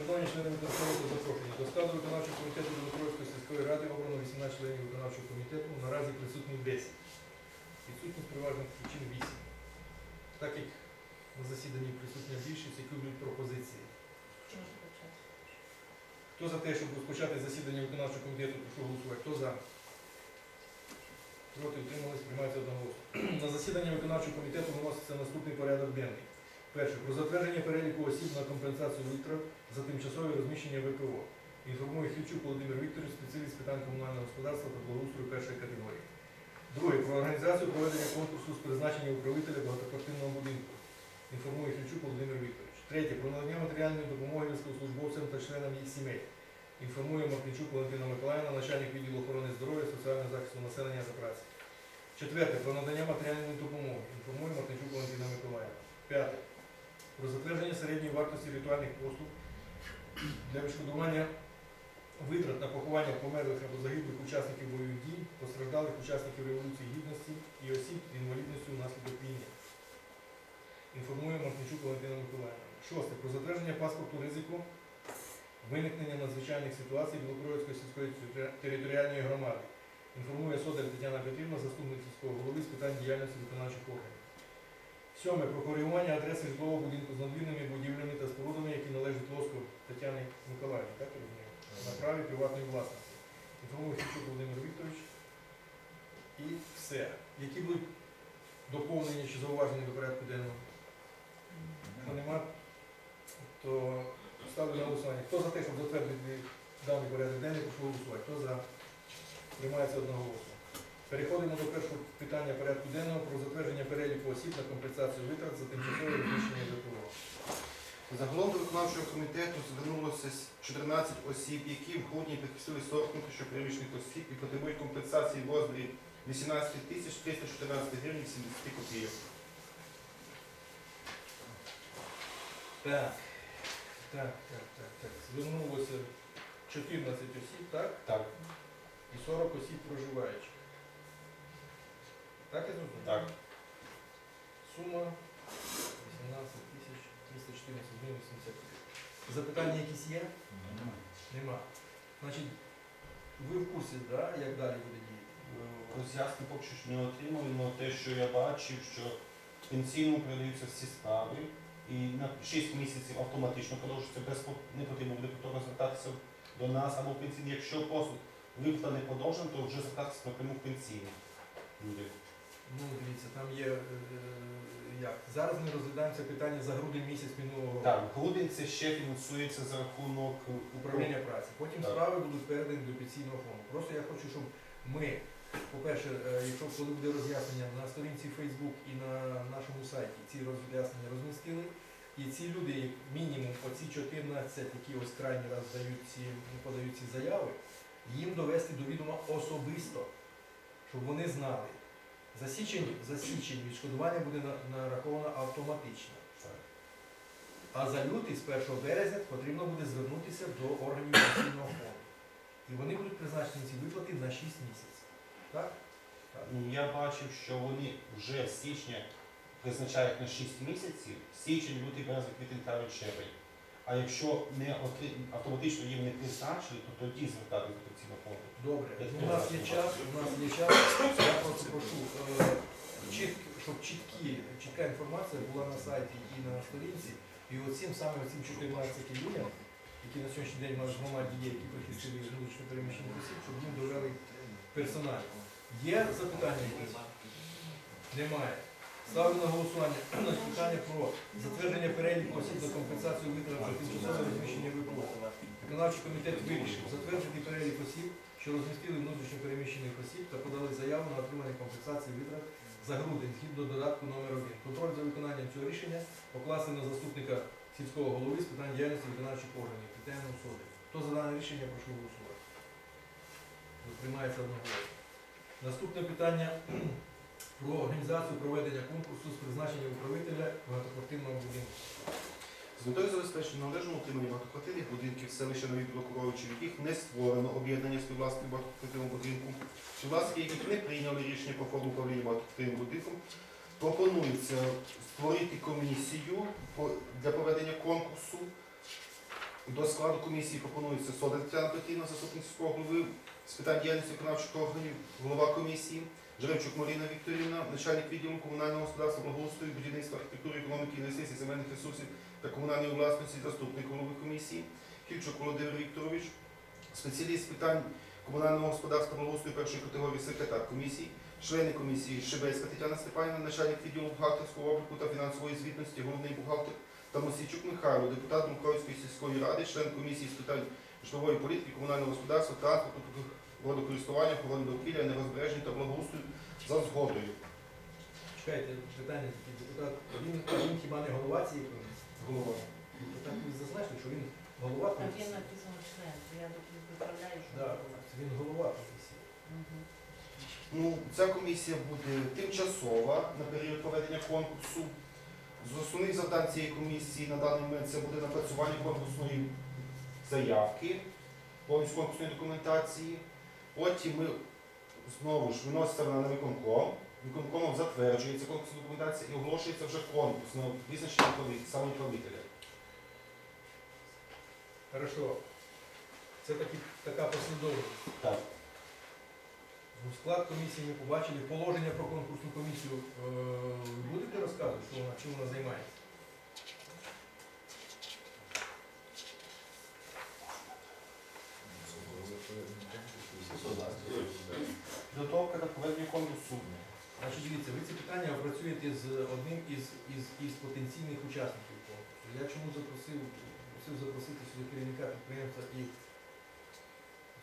Шановні члени та запрошені, до складу виконавчого комітету Білокровської сільської ради обрано 18 членів виконавчого комітету, наразі присутні 10. Відсутність переважних причин 8. Так як на засіданні присутня більшість, які будуть пропозиції. Хто за те, щоб розпочати засідання виконавчого комітету, прошу голосувати. Хто за? Проти утримались, приймається одноголосно. На засідання виконавчого комітету виноситься наступний порядок денний. Перше. Про затвердження переліку осіб на компенсацію витрат за тимчасове розміщення ВПО. Інформує Хільчук Володимир Вікторович, спеціаліст питань комунального господарства та благоустрою першої категорії. Друге. Про організацію проведення конкурсу з призначення управителя багатоквартирного будинку. Інформує Хільчук Володимир Вікторович. Третє. Про надання матеріальної допомоги військовослужбовцям та членам їх сімей. Інформує Мартинчук Валентина Миколаївна, начальник відділу охорони здоров'я, соціального захисту населення та праці. Четверте. Про надання матеріальної допомоги. Інформує Мартинчук Валентина Миколаївна. П'яте. Про затвердження середньої вартості ритуальних послуг для відшкодування витрат на поховання померлих або загиблих учасників бойових дій, постраждалих учасників Революції Гідності і осіб з інвалідністю внаслідок війни. Інформує Мартинчук Валентина Миколаївна. Шосте. Про затвердження паспорту ризику виникнення надзвичайних ситуацій Білокровської сільської територіальної громади. Інформує Содар Тетяна Петрівна, заступник сільського голови з питань діяльності виконавчих органів. Сьоме. Про коригування адреси житлового будинку з надвірними будівлями та спорудами, які належать Лоску Тетяни Миколаївні, так розумію? На праві приватної власності. Інформує Фічук Володимир Вікторович. І все. Які будуть доповнення чи зауваження до порядку денного? Якщо нема, то ставлю на голосування. Хто за те, щоб затвердити даний порядок денний, прошу голосувати. Хто за? Приймається одноголосно. Переходимо до першого питання порядку денного про затвердження переліку осіб на компенсацію витрат за тимчасове розміщення ЖКО. Загалом до виконавчого комітету звернулося 14 осіб, які в грудні підписали 40 внутрішньопереміщених осіб і потребують компенсації в розмірі 18 тисяч 314 гривень 70 копійок. Так. Так, так, так, так. Звернулося 14 осіб, так? Так, І 40 осіб проживаючих. Так я зрозумів? так. Сума 18 тисяч 314 гривень 80. Запитання якісь є? Нема. Значить, ви в курсі, да, як далі буде діяти? Роз'яснення поки що не отримав, але те, що я бачив, що пенсійному передаються всі справи, і на 6 місяців автоматично продовжується без не потрібно буде повторно звертатися до нас або в пенсійний. Якщо просто виплата не подовжена, то вже звертатися напряму в пенсійний. Ну, дивіться, там є е, е, як. Зараз ми розглядаємо це питання за грудень місяць минулого року. Так, грудень це ще фінансується за рахунок Управління праці. Потім Так. справи будуть передані до пенсійного фонду. Просто я хочу, щоб ми, по-перше, е, якщо коли буде роз'яснення на сторінці Facebook і на нашому сайті ці роз'яснення розмістили. І ці люди, мінімум, оці 14, які ось крайній раз дають ці, подають ці заяви, їм довести до відома особисто, щоб вони знали. За січень, за січень відшкодування буде на- нараховано автоматично. Так. А за лютий з 1 березня потрібно буде звернутися до органів пенсійного фонду. І вони будуть призначені ці виплати на 6 місяців. Так? Так. Ну, я бачив, що вони вже з січня призначають на 6 місяців, січень, лютий, березень, квітень, травень, червень. А якщо не отри- автоматично їм не призначили, то тоді звертатися до пенсійного фонду. Добре. У нас є час, у нас є час. Я просто прошу, е, чіт- щоб чіткі, чітка інформація була на сайті і на сторінці. І оцим саме оцим 14 людям, які на сьогоднішній день у нас в громаді є, які прихистили внутрішньо переміщених осіб, щоб їм довели персонально. Є запитання якісь? Немає. Ставлю на голосування питання про затвердження переліку осіб за компенсацію витрат за тимчасове розміщення ВПО. Виконавчий комітет вирішив затвердити перелік осіб, що розмістили внутрішньо переміщених осіб та подали заяву на отримання компенсації витрат за грудень згідно додатку номер 1 Контроль за виконанням цього рішення покласти на заступника сільського голови з питань діяльності виконавчих органів Тетяну Соди. Хто за дане рішення, прошу голосувати. Приймається одноголосно. Наступне питання про організацію проведення конкурсу з призначення управителя багатоквартирного будинку. З метою забезпечення належного утримання багатоквартирних будинків селища Нові Білокоровичі, в яких не створено об'єднання співвласників багатоквартирного будинку, співвласники яких не прийняли рішення про форму управління багатоквартирним будинком, пропонується створити комісію для проведення конкурсу До складу комісії пропонується Сода Тетяна Петрівна, заступник сільського голови з питань діяльності виконавчих органів, голова комісії, Жеребчук Марина Вікторівна, начальник відділу комунального господарства, благоустрою, будівництва, архітектури, економіки, інвестицій, земельних ресурсів та комунальної власності, заступник голови комісії, Кільчук Володимир Вікторович, спеціаліст з питань комунального господарства, благоустрою першої категорії, секретар комісії, члени комісії Шебецька Тетяна Степанівна, начальник відділу бухгалтерського обліку та фінансової звітності, головний бухгалтер та Мосійчук Михайло, депутат Дмитровської сільської ради, член комісії з питань житлової політики, комунального господарства, транспорту, водокористування, охорони довкілля, нерозбереження та благоустрою за згодою. Чекайте, питання депутат, він, він хіба не голова цієї комісії? Голова. Так зазначили, що він голова Там є комісії. написано член, то я тут виправляю, що Да, було. він голова комісії. Мгм. Ну, ця комісія буде тимчасова на період проведення конкурсу. З основних завдань цієї комісії на даний момент це буде напрацювання конкурсної заявки, повністю конкурсної документації. Потім ми знову ж виноситься вона на виконком. Виконкомом затверджується конкурсна документація і оголошується вже конкурс на визначення самоуправителя. Хорошо. Це такі, така послідовність. Так. Ну, склад комісії ми побачили. Положення про конкурсну комісію е, будете розказувати, що вона, чим вона займається? Підготовка до проведення конкурсу. Значить, дивіться, ви ці питання опрацюєте з одним із, із, із потенційних учасників конкурсу. Я чому запросив, просив запросити сюди керівника підприємства і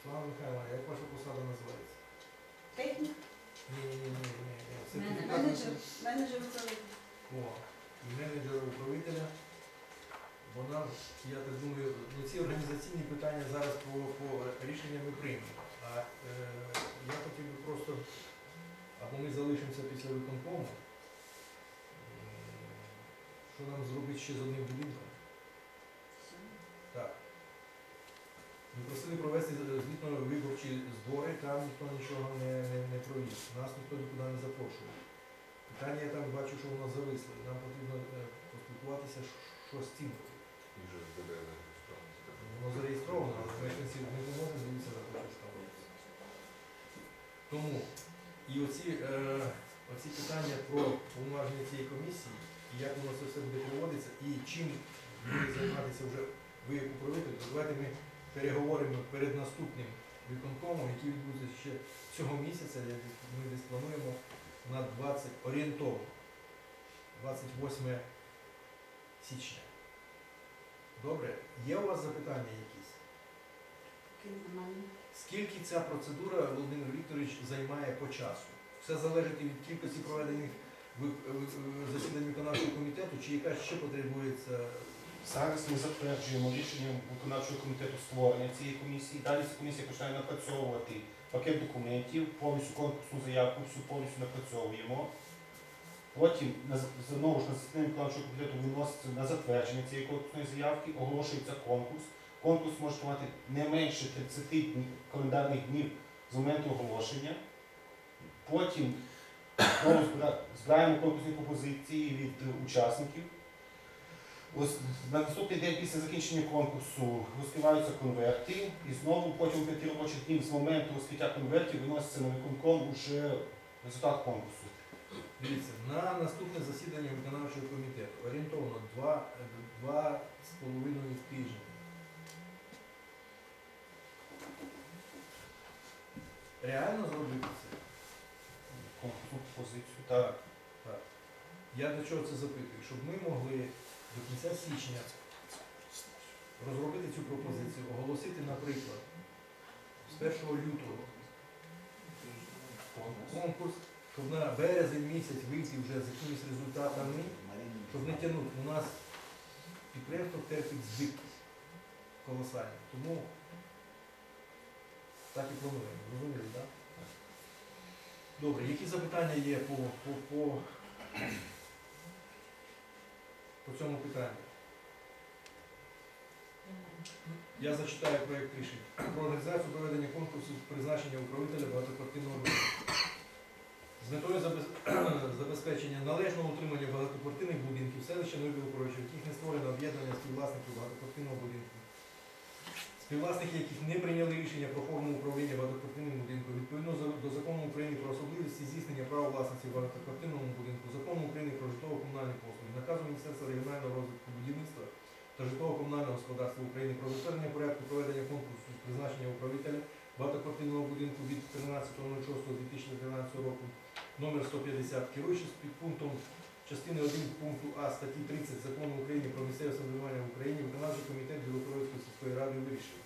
Світлана Михайловна, як ваша посада називається? Технік, Ні, ні, ні, ні, ні. Менеджер. Сертифікат на- менеджер, менеджер управління. О, менеджера управителя. Вона, я так думаю, ну, ці організаційні питання зараз по, по рішенням ми приймемо. А е, я хотів би просто, або ми залишимося після виконкому. Що нам зробити ще з одним будинком? Так. Ми просили провести звітно-виборчі збори, там ніхто нічого не, не, не провів. Нас ніхто нікуди не запрошував. Питання я там бачу, що воно зависло. і Нам потрібно е, поспілкуватися, що- з цим. Воно зареєстровано, але мешканці не можемо дивитися на те, що там робиться. Тому і оці, е, оці питання про повноваження цієї комісії, як воно це все буде проводитися, і чим буде займатися вже ви як управитель, то давайте ми переговоримо перед наступним виконкомом, який відбудеться ще цього місяця. Я десь- Ми десь плануємо на 20 орієнтовно 28 січня. Добре, є у вас запитання якісь? Скільки ця процедура, Володимир Вікторович, займає по часу? Все залежить від кількості проведених ви- виконавчого комітету, чи якась ще потребується? Зараз ми затверджуємо рішенням виконавчого комітету створення цієї комісії. Далі ця комісія починає напрацьовувати пакет документів, повністю конкурсну заявку, всю повністю напрацьовуємо. Потім знову ж на засідання виконавчого комітету виноситься на затвердження цієї конкурсної заявки, оголошується конкурс. Конкурс може тривати не менше 30 днів, календарних днів з моменту оголошення. Потім збираємо конкурсні пропозиції від е, учасників. Ось на наступний день після закінчення конкурсу розкриваються конверти, і знову потім п'яти робочих днів з моменту розкриття конвертів виноситься на виконком уже результат конкурсу. Дивіться, на наступне засідання виконавчого комітету орієнтовно два, е, тижні. Реально зробити це? Так. Так. Я до чого це запитую? Щоб ми могли до кінця січня розробити цю пропозицію, оголосити, наприклад, з 1 лютого конкурс, щоб на березень місяць вийти вже з якимись результатами, щоб не тягнути. У нас підприємство терпить збитки колосальні. Тому так і плануємо. Розуміли, так? Добре, які запитання є по, по, по, по цьому питанню? Я зачитаю проєкт рішення. Про організацію проведення конкурсу з призначення управителя багатоквартирного будинку. З метою забезпечення належного утримання багатоквартирних будинків селища Нові Білокоровича, в яких не створено об'єднання співвласників багатоквартирного будинку співвласники яких не прийняли рішення про форму управління багатоквартирним будинком відповідно до закону України про особливості здійснення права власності в багатоквартирному будинку, закону України про житлово-комунальні послуги, наказу Міністерства регіонального розвитку будівництва та житлово-комунального господарства України про затвердження порядку проведення конкурсу з призначення управителя багатоквартирного будинку від 13.06.2013 року номер 150, керуючись під пунктом частини 1 пункту А статті 30 Закону України про місцеве самоврядування в Україні виконавчий комітет Білокоровської сільської ради вирішив.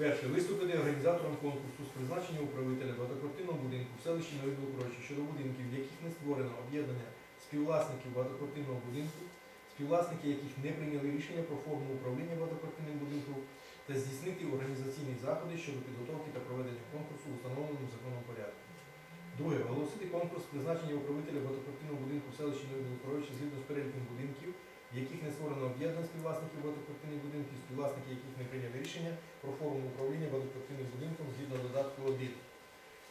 Перше. Виступити організатором конкурсу з призначення управителя багатоквартирного будинку в селищі Нові Білокоровичі щодо будинків, в яких не створено об'єднання співвласників багатоквартирного будинку, співвласники яких не прийняли рішення про форму управління багатоквартирним будинком та здійснити організаційні заходи щодо підготовки та проведення конкурсу в установленому законом порядку. Друге. Оголосити конкурс призначення управителя багатоквартирного будинку в селищі Нові згідно з переліком будинків, в яких не створено об'єднань співвласників багатоквартирних будинків, співвласники яких не прийняли рішення про форму управління багатоквартирним будинком згідно додатку 1.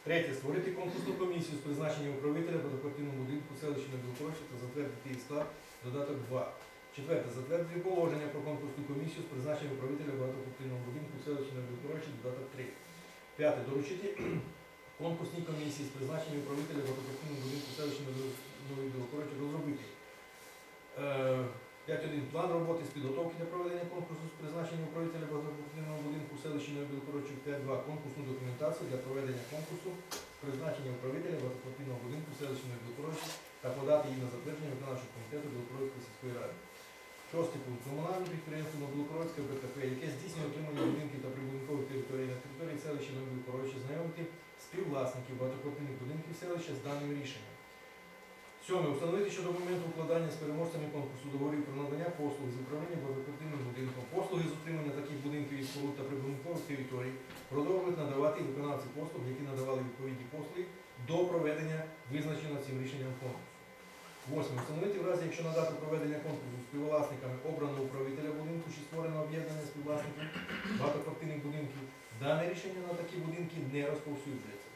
Третє. Створити конкурсну комісію з призначення управителя багатоквартирного будинку в селищі Нові та затвердити її склад додаток 2. Четверте. Затвердити положення про конкурсну комісію з призначення управителя багатоквартирного будинку в селищі Нові додаток 3. П'яте. Доручити конкурсній комісії з призначення управителя багатоквартирного будинку в селищі Нові Білокоровичі розробити е, 5.1. План роботи з підготовки для проведення конкурсу з призначення управителя багатоквартирного будинку в селищі Нові Білокоровичі 5.2. Конкурсну документацію для проведення конкурсу з призначення управителя багатоквартирного будинку в селищі Нові Білокоровичі та подати її на затвердження виконавчого комітету Білокоровської сільської ради. Шостий пункт. Комунальне підприємство Новобілокоровське БТП, яке здійснює отримання будинків та прибудинкових територій на території селища Новобілокоровича, знайомити співвласників багатоквартирних будинків селища з даним рішенням. Сьоме. Установити, що до моменту укладання з переможцями конкурсу договорів про надання послуг з управління багатоквартирним будинком, послуги з утримання таких будинків і споруд та прибудинкових територій продовжують надавати виконавці послуг, які надавали відповідні послуги до проведення визначеного цим рішенням конкурсу. Восьме. Встановити в разі, якщо на дату проведення конкурсу співвласниками обрано управителя будинку чи створено об'єднання співвласників багатоквартирних будинків, дане рішення на такі будинки не розповсюджується.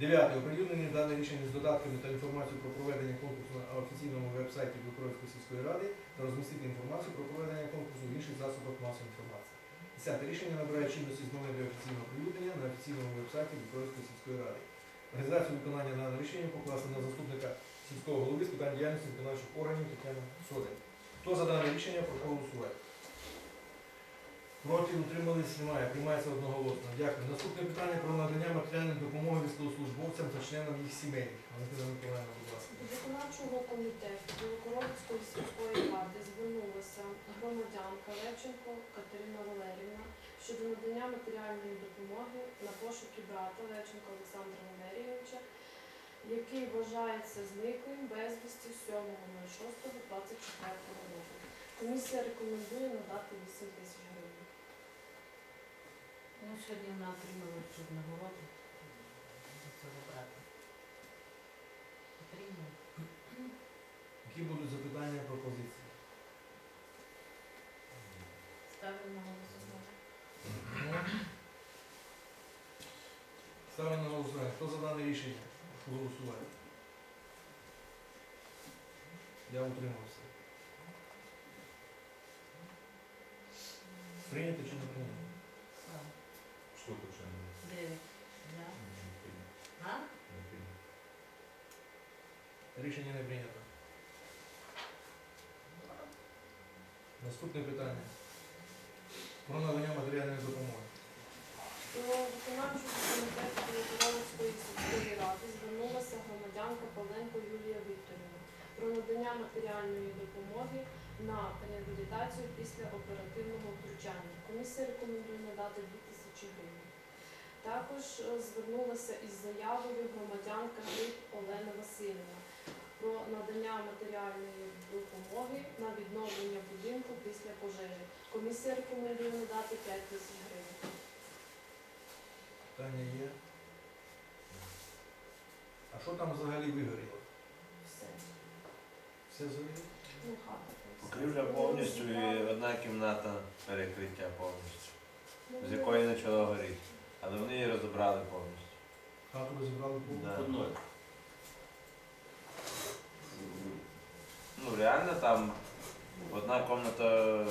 Дев'яте. Оприлюднення дане рішення з додатками та інформацією про проведення конкурсу на офіційному веб-сайті Білокоровської сільської ради та розмістити інформацію про проведення конкурсу в інших засобах масової інформації. Десяте. Рішення набирає чинності з моменту офіційного оприлюднення на офіційному веб-сайті Білокоровської сільської ради. Організацію виконання даного рішення покласти на заступника сільського голови з питань діяльності виконавчих органів Тетяна Соден. Хто за дане рішення, прошу голосувати. Проти утримались немає. Приймається одноголосно. Дякую. Наступне питання про надання матеріальної допомоги військовослужбовцям та членам їх сімей. Валентина Миколаївна, будь ласка. До виконавчого комітету Білокоровської сільської ради звернулася громадянка Левченко Катерина Валерівна щодо надання матеріальної допомоги на пошуки брата Левченка Олександра Валерійовича, який вважається зниклим безвісті 7.06.24 року. Комісія рекомендує надати 8 тисяч гривень. Ну, сьогодні вона отримала нагороду за цього брата. Отримала. Які будуть запитання, пропозиції? Ставлю на голосування. Ставлю на голосування. Хто за дане рішення? Прошу голосувати. Я утримався. Прийняти чи не прийняти? Так. Что тут же? Дев'ять. Да. А? Рішення не прийнято. Наступне питання. Про надання матеріальної допомоги. До виконавчого комітету Білокоровської сільської ради звернулася громадянка Павленко Юлія Вікторівна про надання матеріальної допомоги на реабілітацію після оперативного втручання. Комісія рекомендує надати 2 тисячі гривень. Також е, звернулася із заявою громадянка Гриб Олена Васильівна про надання матеріальної допомоги на відновлення будинку після пожежі. Комісія рекомендує надати 5 тисяч гривень. Питання є. А що там взагалі вигоріло? Все. Все згоріло? Ну, хата. там все. Покрівля повністю і одна кімната перекриття повністю, Ну, з якої почало горіти. Але вони її розібрали повністю. Хату розібрали Да. повністю? Ну реально там одна кімната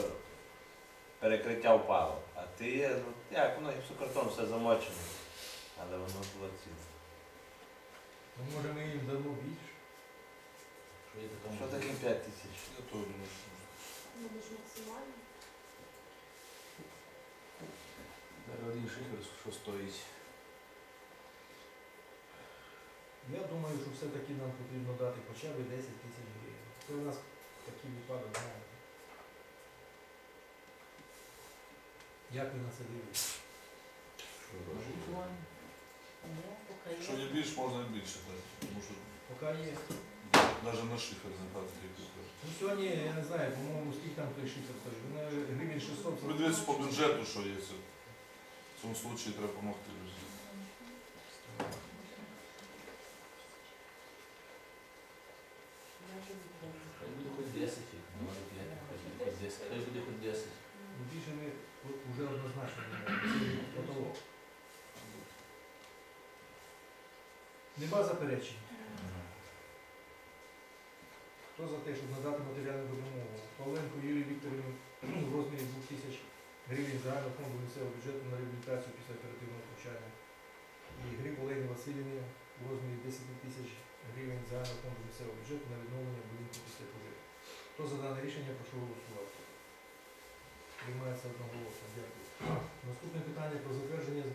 перекриття впало. А ти, ну як, воно гіпсокартон все замочено. Але воно було ціле. Ну, може ми їм дамо більше? Що таке 5 тисяч? Ну, ми ж максимально. Один шифер, що стоїть? Я думаю, що все-таки нам потрібно дати хоча б 10 тисяч гривень. Це у нас такий випадок, знаєте. Як ви на це дивитесь? Ну, поки Що є більш, можна і більше дати. Тому що Поки є. навіть на шифер не хватить, як. Ну сьогодні, я не знаю, по-моєму, скільки там той шифер. Е, гривень 600. Ви дивіться по бюджету, що є. В цьому випадку треба допомогти людям. Я вже відповім. Хай буде хоч 10, не може 5, хай буде хоч 10, хай буде хоч 10. Ну, більше ми вже однозначно не можемо. Це потолок. Нема заперечень. Хто за те, щоб надати матеріальну допомогу? Павленко Юлії Вікторівні в розмірі 2 тисяч гривень загального фонду місцевого бюджету на реабілітацію після оперативного втручання. І Гриб Олені Васильівні у розмірі 10 тисяч гривень загального фонду місцевого бюджету на відновлення будинку після пожежі. Хто за дане рішення, прошу голосувати. Приймається одноголосно. Дякую. Наступне питання про затвердження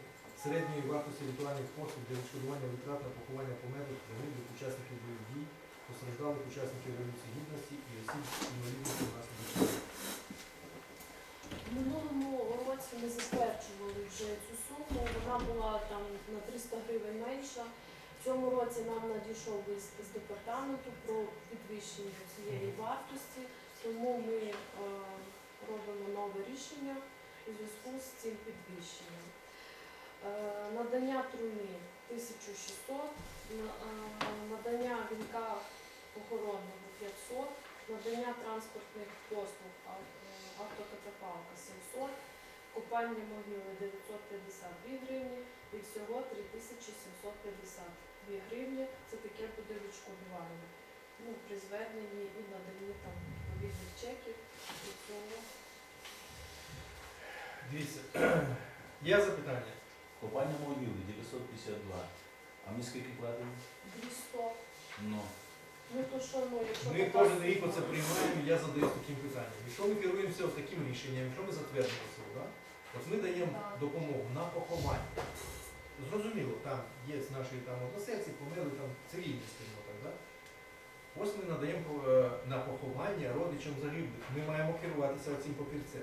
середньої вартості ритуальних послуг для відшкодування витрат на поховання померлих загиблих учасників бойових дій, постраждалих учасників Революції Гідності і осіб з інвалідністю внаслідок війни. В минулому році ми затверджували вже цю суму, вона була там на 300 гривень менша. В цьому році нам надійшов лист з департаменту про підвищення цієї вартості, тому ми е, робимо нове рішення у зв'язку з цим підвищенням. Е, надання труни 1600, е, надання вінка похоронного 500, надання транспортних послуг е, автокатапалка 700, купальні могили 952 гривні і всього 3752 гривні. Це таке буде відшкодування. Ну, при зверненні і наданні там відповідних чеків і цього. Дивіться, є запитання? Копання могили 952. А ми скільки платимо? 200. Ну. Ну то що, ну, якщо Ми така кожен рік оце приймаємо, і я задаю таким питанням. Якщо ми керуємося от таким рішенням, якщо ми затвердимо це, да? от ми даємо Так. допомогу на поховання. Зрозуміло, там є наші там односельці, померли там цивільні, скажімо так, да? Ось ми надаємо е, на поховання родичам загиблих. Ми маємо керуватися цим папірцем.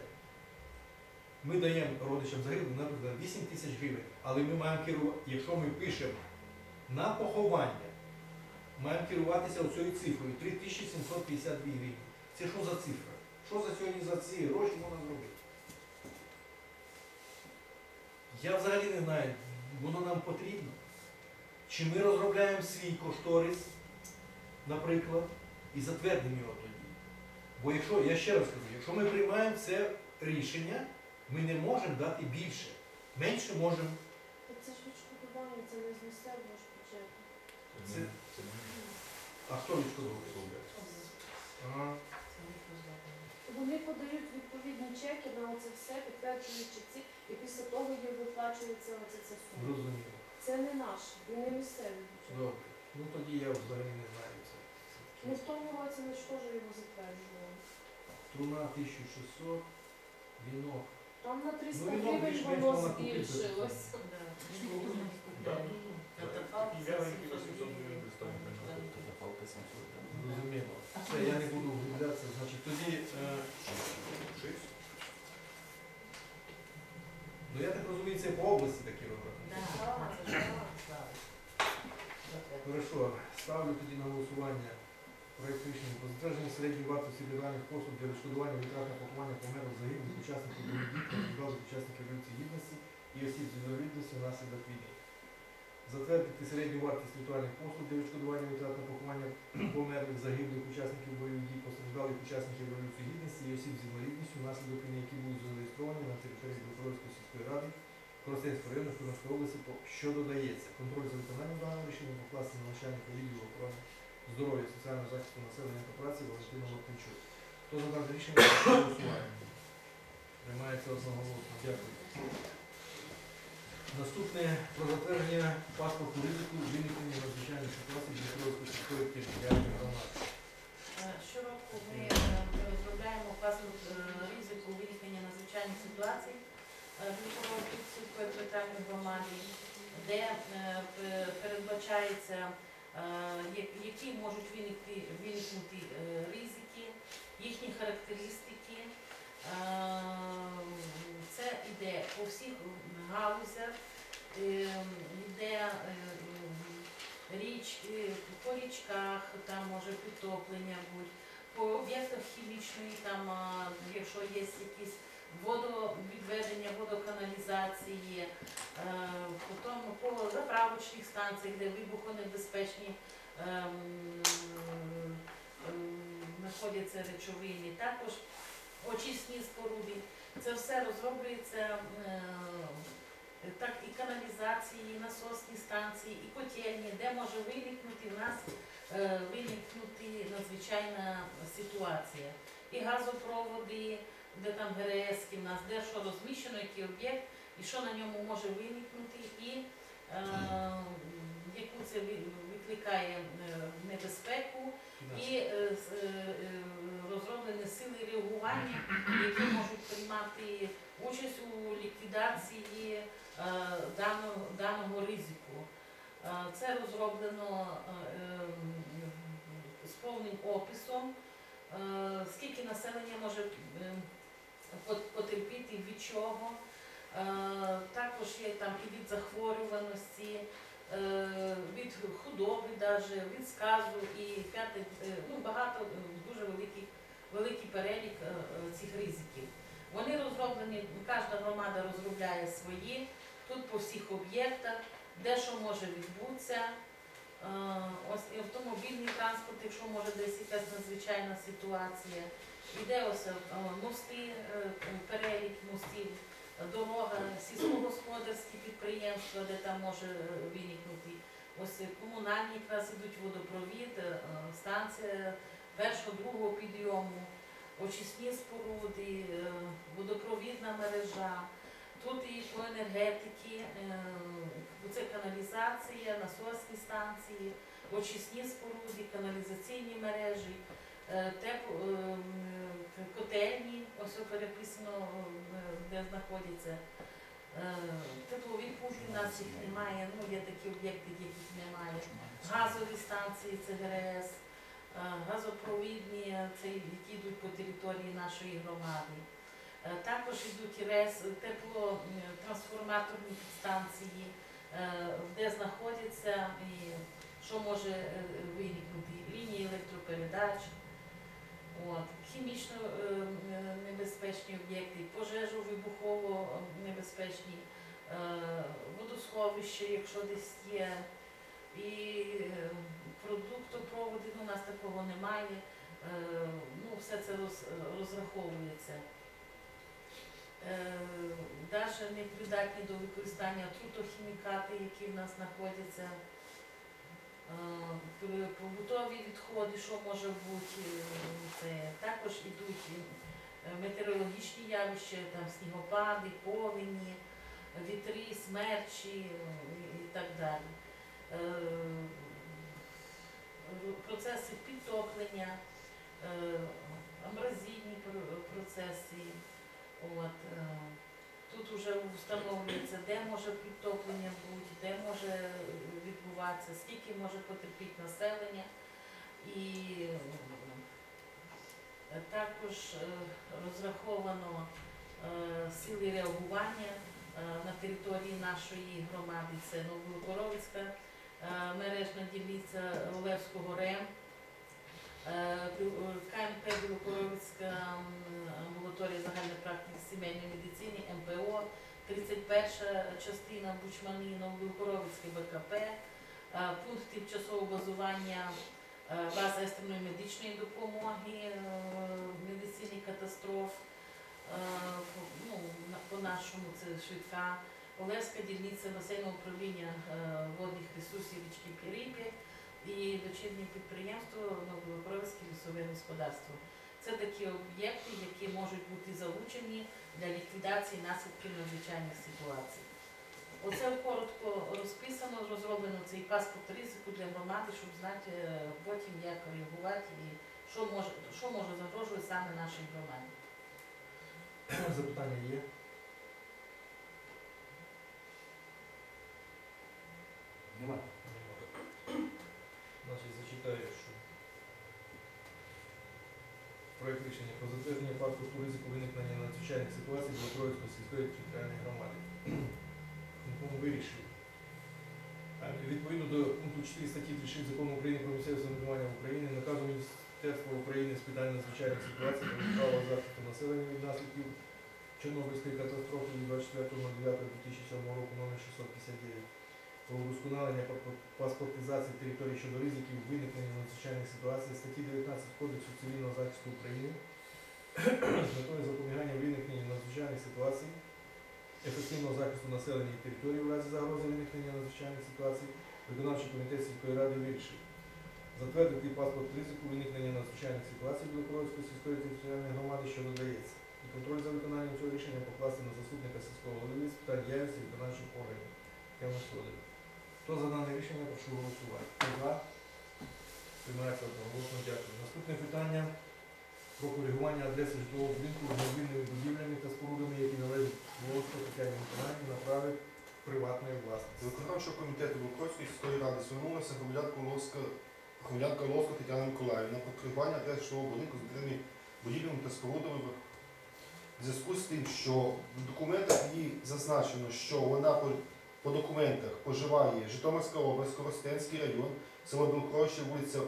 Ми даємо родичам загиблих, наприклад, 8 тисяч гривень, але ми маємо керувати, якщо ми пишемо на поховання, маємо керуватися оцією цифрою 3752 гривні. Це що за цифра? Що за сьогодні за ці гроші можна зробити? Я взагалі не знаю, воно нам потрібно. Чи ми розробляємо свій кошторис, наприклад, і затвердимо його тоді. Бо якщо, я ще раз кажу, якщо ми приймаємо це рішення, ми не можемо дати більше. Менше можемо. Це ж відшкодування, це не з місцевого ж бюджету. Це, а хто відшкодовує? Ага. Це. Вони подають відповідні чеки на оце все, підтверджуючи ці, і після того їм виплачується оце ця сума. Зрозуміло. Це не наш, він не місцевий бюджет. Добре. Ну тоді я взагалі не знаю це. Ми в тому році ми ж теж його затверджували. Труна 1600, вінок. Там на 300 Ну, він гривень більш-менш воно купить збільшилось. Да. Да. Я за великий 700 800 гривень гривень. представник приймав. Катафалка 700, да. Зрозуміло. Все, я не буду вглядатися. Значить, тоді. Е, ну я так розумію, це по області такі так. Хорошо, ставлю тоді на голосування проєкт рішення про затвердження середньої вартості регулярних послуг для відшкодування витрат на поховання померлих загиблих учасників бойових дій, постраждалих учасників Революції Гідності і осіб з інвалідністю внаслідок війни. Затвердити середню вартість ритуальних послуг для відшкодування витрат на поховання померлих загиблих учасників бойових дій, постраждалих учасників Революції Гідності і осіб з інвалідністю внаслідок війни, які були зареєстровані на території Білогородської сільської ради Коростенського району Житомирської області, що додається. Контроль за виконанням даного рішення покласти на начальника відділу охорони здоров'я, соціального захисту населення та праці Валентина Лапінчук. Хто за дане рішення голосування? Приймається одноголосно. Дякую. Наступне про затвердження паспорту ризику виникнення надзвичайних ситуацій Дніпровської сільської територіальної громади. Е, Щороку ми е, розробляємо паспорт е, ризику виникнення надзвичайних ситуацій Дніпровської сільської територіальної громади, де е, п- передбачається які можуть виникнути е, ризики, їхні характеристики. Е, Це йде по всіх галузях, е, йде е, річ, е, по річках, там може підтоплення бути, по об'єктах хімічної, там, якщо є якісь водовідведення, водоканалізації, е, потім по заправочних станціях, де вибухонебезпечні ем, ем, знаходяться речовини, також очисні споруди. Це все розроблюється е, так і каналізації, і насосні станції, і котельні, де може виникнути в нас е, виникнути надзвичайна ситуація. І газопроводи, де там ГРС в нас, де що розміщено, який об'єкт, і що на ньому може виникнути, і е, яку це викликає е, небезпеку, і е, е, е, розроблені сили реагування, які можуть приймати участь у ліквідації е, даного, даного ризику. Е, Це розроблено е, ем, з повним описом, скільки населення може ем, потерпіти від чого. Е, Також є там і від захворюваності, е, від худоби, даже, від сказу і п'яте, е, ну, багато, дуже великий, великий перелік цих ризиків. Вони розроблені, кожна громада розробляє свої, тут по всіх об'єктах, де що може відбутися. Ось і автомобільний транспорт, якщо може десь якась надзвичайна ситуація. Іде ось е, мости, е, перелік мостів, дорога, сільськогосподарські підприємства, де там може е, виникнути. Ось комунальні якраз ідуть водопровід, станція першого, другого підйому, очисні споруди, водопровідна мережа. Тут і по енергетики, це каналізація, насосні станції, очисні споруди, каналізаційні мережі, котельні, ось переписано, е, де знаходяться. Е, Теплові пункти у нас їх немає, ну є такі об'єкти, яких немає. Газові станції, це ГРС, е, газопровідні, це які йдуть по території нашої громади. Е, Також йдуть РЕС, теплотрансформаторні підстанції, е, де знаходяться і що може е, виникнути лінії електропередач, от, хімічно е, е, небезпечні об'єкти, пожежу вибухово небезпечні, е, водосховища, якщо десь є, і продуктопроводи, у нас такого немає, ну, все це роз, розраховується. Навіть не придатні до використання трутохімікати, які в нас знаходяться. Е, Побутові відходи, що може бути, е, це також ідуть е, метеорологічні явища, там снігопади, повені, вітри, смерчі і, так далі. Процеси підтоплення, амбразійні процеси. От, тут вже встановлюється, де може підтоплення бути, де може е, відбуватися, скільки може потерпіти населення. І е, також е, розраховано е, сили реагування на території нашої громади. Це Новокоровицька мережна дільниця Олевського РЕМ, КМП Білокоровицька амбулаторія загальної практики сімейної медицини, МПО, 31 частина Бучмани, Новокоровицьке БКП, пункт тимчасового базування е, база екстреної медичної допомоги, е, медицини катастроф, е, ну, на- по-нашому це швидка, Олевська дільниця басейного управління е, водних ресурсів річки Піріп'ять і дочірнє підприємство Новокоровське лісове господарство. Це такі об'єкти, які можуть бути залучені для ліквідації наслідків надзвичайних ситуацій. Оце коротко розписано, розроблено цей паспорт ризику для громади, щоб знати е, потім, як реагувати і що може, що може загрожувати саме нашій громаді. Запитання є? Нема. Значить, зачитаю, що проект рішення про затвердження паспорту ризику виникнення надзвичайних ситуацій Білокровської сільської територіальної громади. Нікому вирішив. Відповідно до пункту 4 статті 36 Закону України про місцеве самоврядування в Україні, наказу Міністерства України з питань надзвичайних ситуацій та право захисту населення від наслідків Чорнобильської катастрофи від 24.09.2007 року номер 659 про удосконалення паспортизації територій щодо ризиків виникнення надзвичайних ситуацій статті 19 Кодексу цивільного захисту України з метою запобігання виникнення надзвичайних ситуацій, ефективного захисту населення і території в разі загрози виникнення надзвичайних ситуацій, виконавчий комітет сільської ради вирішив затвердити паспорт ризику виникнення надзвичайних ситуацій Білокровської сільської територіальної громади, що додається, і контроль за виконанням цього рішення покласти на заступника сільського голови з питань діяльності виконавчих органів. Кемус Федоров. Хто за дане рішення, прошу голосувати. Хто за? Приймається одноголосно. Дякую. Наступне питання про коригування адреси житлового будинку з мобільними будівлями та спорудами, які належать Волоського Тетяні Миколаївні на праві приватної власності. виконавчого комітету сільської ради звернулася громадянка Лоска Тетяна Миколаївна про коригування адреси житлового будинку з відкритими будівлями та спорудами в зв'язку з тим, що в документах їй зазначено, що вона по, по документах проживає Житомирська область, Коростенський район, село Білокровище, вулиця,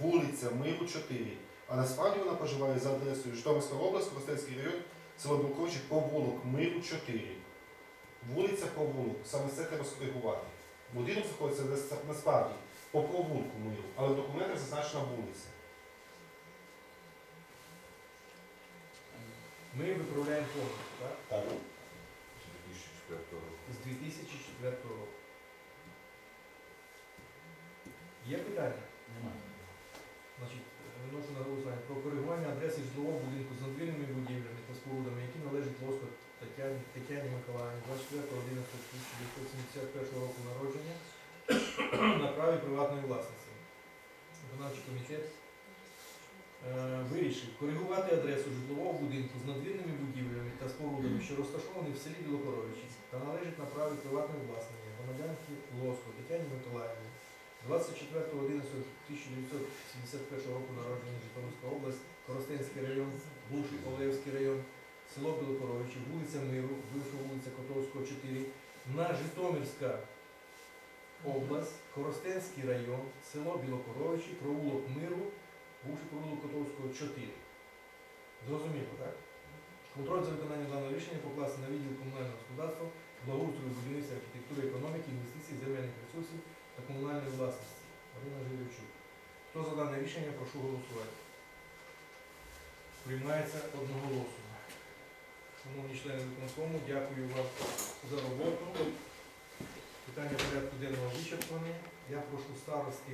вулиця Миру 4. А насправді вона проживає за адресою Житомирська область, Коростенський район, село Білокровище, провулок Миру 4. Вулиця провулок, саме це треба скоригувати. Будинок знаходиться насправді по провулку Миру, але в документах зазначена вулиця. Ми виправляємо повністю, так? Так. З 2004 року. З 2004 року. Є питання? Нема. Значить, виношу на голосування про коригування адреси житлового будинку з надвірними будівлями та спорудами, які належать Лоско Тетяні, Тетяні Миколаївні 24.11.1971 року народження на праві приватної власності. Виконавчий комітет е, вирішив коригувати адресу житлового будинку з надвірними будівлями та спорудами, що розташовані в селі Білокоровичі та належать на праві приватної власності громадянки Лоско Тетяні Миколаївні 24.11.1971 року народження Житомирська область, Коростенський район, бувший Олевський район, село Білокоровичі, вулиця Миру, бивша вулиця Котовського, 4, на Житомирська область, Коростенський район, село Білокоровичі, провулок Миру, бувший провулок Котовського, 4. Зрозуміло, так? Контроль за виконанням даного рішення покласти на відділ комунального господарства, благоустрою, будівництва, архітектури, економіки, інвестицій, земельних ресурсів та комунальної власності. Марина Жилівчук. Хто за дане рішення, прошу голосувати. Приймається одноголосно. Шановні члени виконкому, дякую вам за роботу. Питання порядку денного вичерпані. Я прошу старости